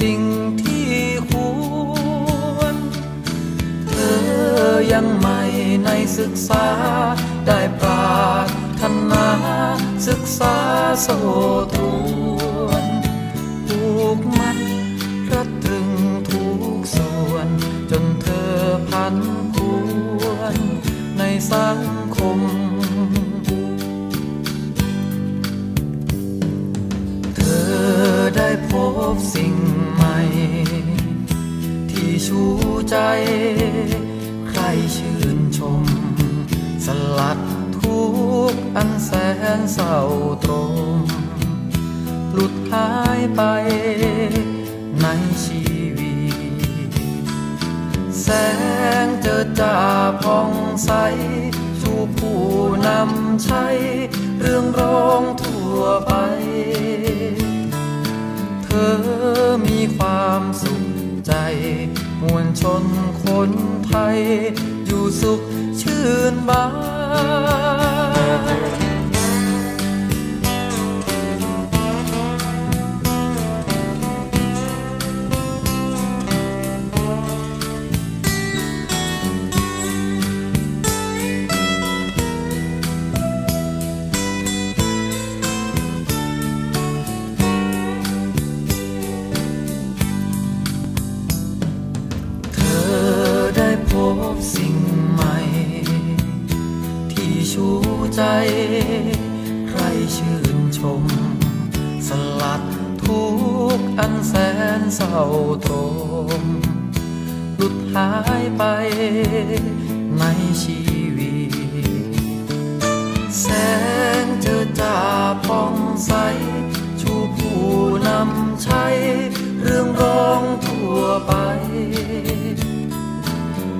สิ่งที่ควร เธอยังใหม่ในศึกษาได้ปราถนาศึกษาโสตรวนผูกมัดรัดตรึงทุกส่วน จนเธอพันพวนในสังคม เธอได้พบ บสิ่งใหม่ ที่ชูใจ ใครชื่นชม สลัดทุกอันแสนเศร้าตรมหลุดหายไปในชีวิต แสงเจิดจ้าผ่องใสชูผู้นำใช้เรื่องร้องทั่วไป อมีความสุขใจ มวลชนคนไทย อยู่สุขชื่นบาน ไปในชีวิต แสงเจอจ้าผ่องใส ชูผู้นำใช้ เรื่องร้องทั่วไป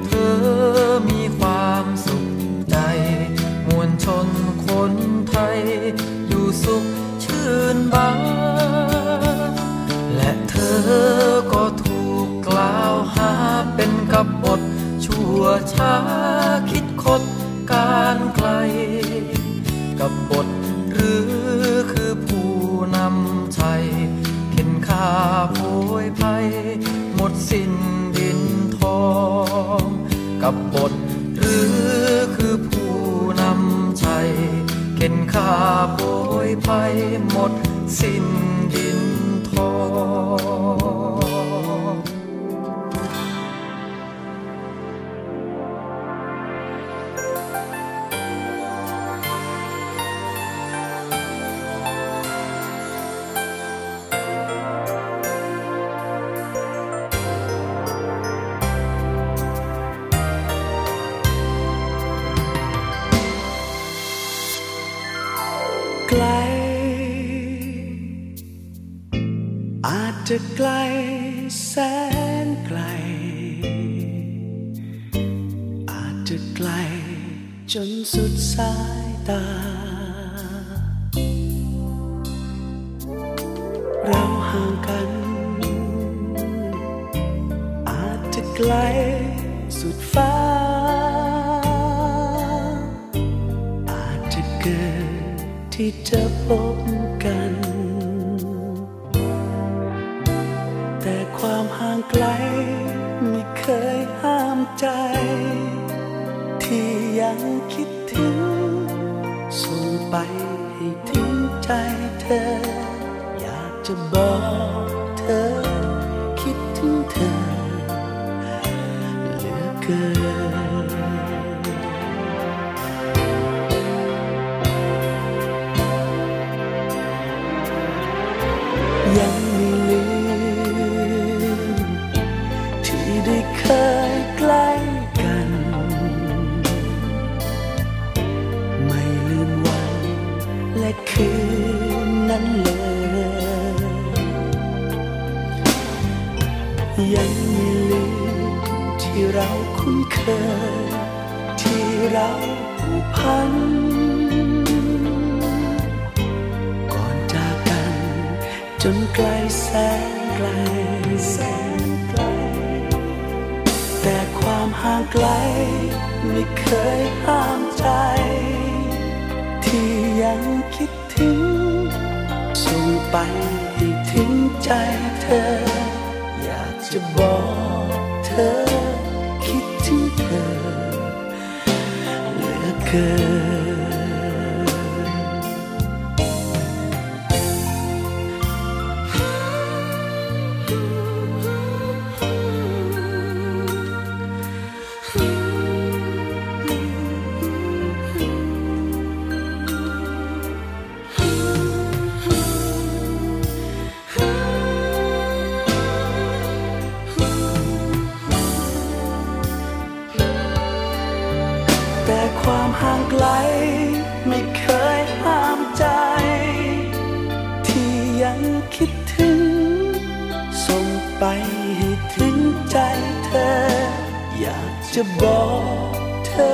เธอมีความสุขใจ มวลชนคนไทย อยู่สุขชื่นบานและเธอ ช้าคิดคดการไกล กับบทหรือคือผู้นำชัยเข็นฆ่าโพยภัย หมดสิ้นดินทอง กับบทหรือคือผู้นำชัยเข็นฆ่าโพยภัย หมดสิ้น จจะไกลแสนไกล อาจจะไกลจนสุดสายตา เราห่างกัน อาจจะไกลสุดฟ้า อาจจะเกิดที่จะพบกัน ไกล ไม่เคยห้ามใจ ที่ยังคิดถึง ส่งไปให้ถึงใจเธอ อยากจะบอกเธอ คิดถึงเธอเหลือเกิน ได้เคยใกล้กัน ไม่ลืมวันและคืนนั้นเลย ยังไม่ลืมที่เราคุ้นเคย ที่เราผูกพัน ก่อนจากกันจนไกลแสนไกล ห่างไกล ไม่เคยห้ามใจ ที่ยังคิดถึง ส่งไปให้ถึงใจเธอ อยากจะบอกเธอ คิดถึงเธอเหลือเกิน จะบอกเธอ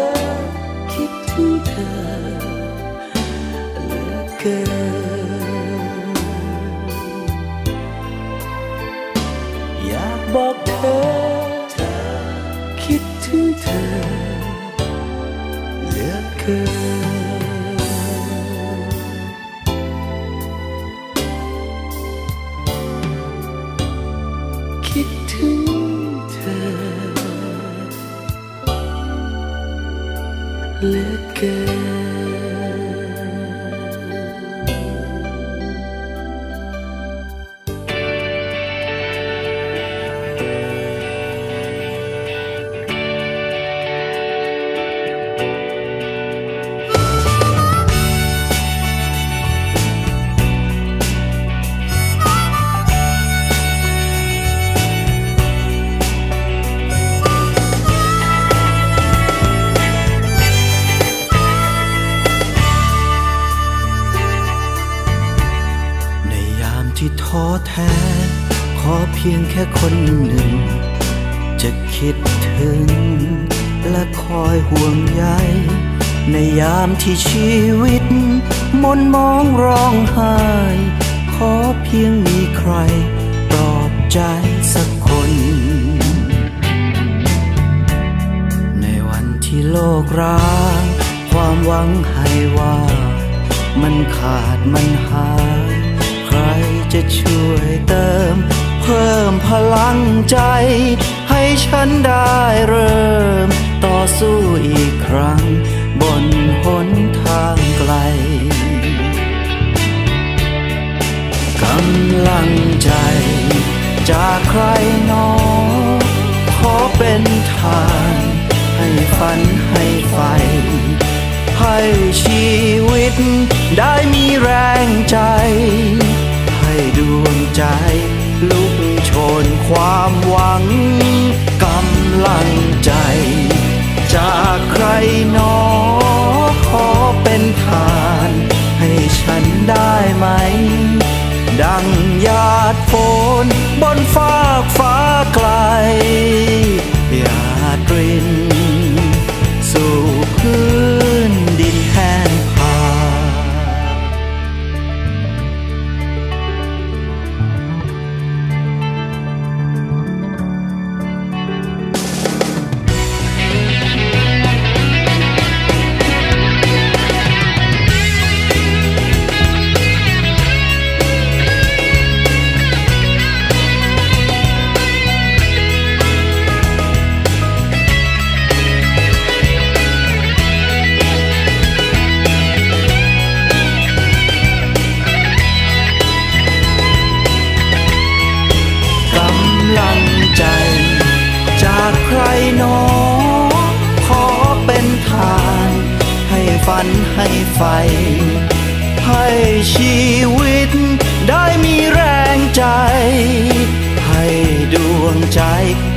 คิดถึงเธอเหลือเกิน อยากบอกเธอ คิดถึงเธอเหลือเกิน เห แท้ ขอเพียงแค่คนหนึ่ง จะคิดถึง และคอยห่วงใยในยามที่ชีวิตมนมองร้องไห้ ขอเพียงมีใครปลอบใจสักคน ในวันที่โลกร้างความหวังให้ว่า มันขาดมันหาย ช่วยเติม เพิ่มพลังใจ ให้ฉันได้เริ่ม ต่อสู้อีกครั้ง บนหนทางไกลกำลังใจ จากใครหนอ ขอเป็นทาง ให้ฝันให้ไฟให้ชีวิตได้มีแรงใจ วงใจ ลุกโชนความหวังกำลังใจ จากใครนอขอเป็นทาน ให้ฉันได้ไหม ดังหยาดฝน ให้ไฟ ให้ชีวิตได้มีแรงใจ ให้ดวงใจ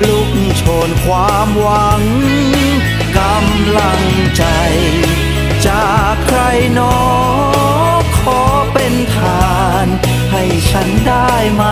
ลุกโชนความหวังกำลังใจ จากใครนอขอเป็นทาน ให้ฉันได้ไหม